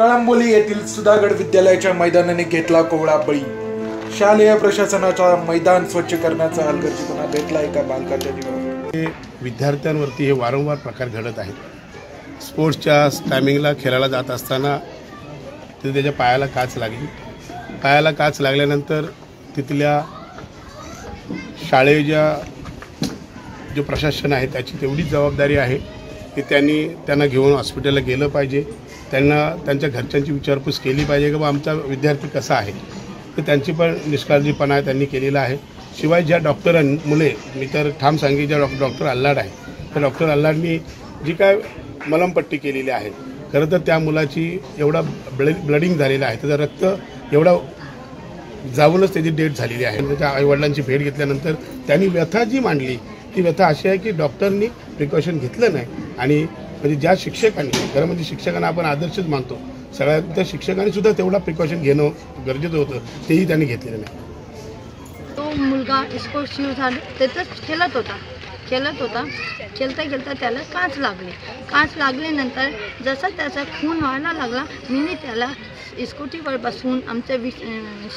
कळंबोली येथील सुधागड विद्यालयाच्या मैदानाने घेतला कोवळा बळी. शालेय प्रशासनाचा मैदान स्वच्छ करण्याचा हलगर्जीपणा भेटला एका बालकाच्या जीवनात हे विद्यार्थ्यांवरती हे वारंवार प्रकार घडत आहेत. स्पोर्ट्सच्या टायमिंगला खेळायला जात असताना तिथे त्याच्या पायाला काच लागली. पायाला काच लागल्यानंतर तिथल्या शाळेच्या जे प्रशासन आहे त्याची तेवढीच जबाबदारी आहे. की त्यांनी त्यांना घेऊन हॉस्पिटलला गेलं पाहिजे. त्यांना त्यांच्या घरच्यांची विचारपूस केली पाहिजे की बा आमचा विद्यार्थी कसा आहे? तर त्यांची पण निष्काळजीपणा त्यांनी केलेला आहे. शिवाय ज्या डॉक्टरां मुले मी तर ठाम सांगे ज्या डॉक्टर डॉक्टर अल्लाड आहे त्या डॉक्टर अल्लाडनी जी काय मलमपट्टी केलेली आहे खरं तर त्या मुलाची एवढा ब्लड ब्लडिंग झालेलं आहे त्याचं रक्त एवढा जाऊनच त्याची डेट झालेली आहे. त्याच्या आईवडिलांची भेट घेतल्यानंतर त्यांनी व्यथा जी मांडली ती व्यथा अशी आहे की डॉक्टरनी प्रिकॉशन घेतलं नाही. आणि म्हणजे ज्या शिक्षकांनी खरं म्हणजे शिक्षकांना आपण आदर्शच मानतो. सगळ्या त्या शिक्षकांनी सुद्धा तेवढा प्रिकॉशन घेणं गरजेचं होतं. तेही त्यांनी घेतलेलं नाही. तो मुलगा इस्को शूज झाला. त्यातच खेळत होता. खेळत होता. खेळता खेळता त्याला काच लागली. काच लागल्यानंतर जसा त्याचा खून व्हायला लागला मी त्याला स्कूटीवर बसून आमच्या वि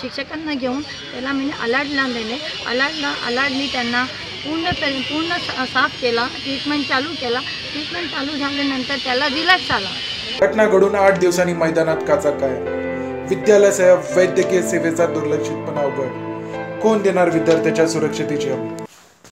शिक्षकांना घेऊन त्याला मी अलाडला नेले. अलाडला अलाडनी त्यांना पूर्ण पूर्ण साफ केला ट्रीटमेंट चालू केला. ट्रीटमेंट चालू झाल्यानंतर त्याला रिलॅक्स आला. घटना घडून आठ दिवसांनी मैदानात काचा काय विद्यालयासह वैद्यकीय सेवेचा दुर्लक्षितपणा अवघड कोण देणार विद्यार्थ्याच्या सुरक्षतेची हमी?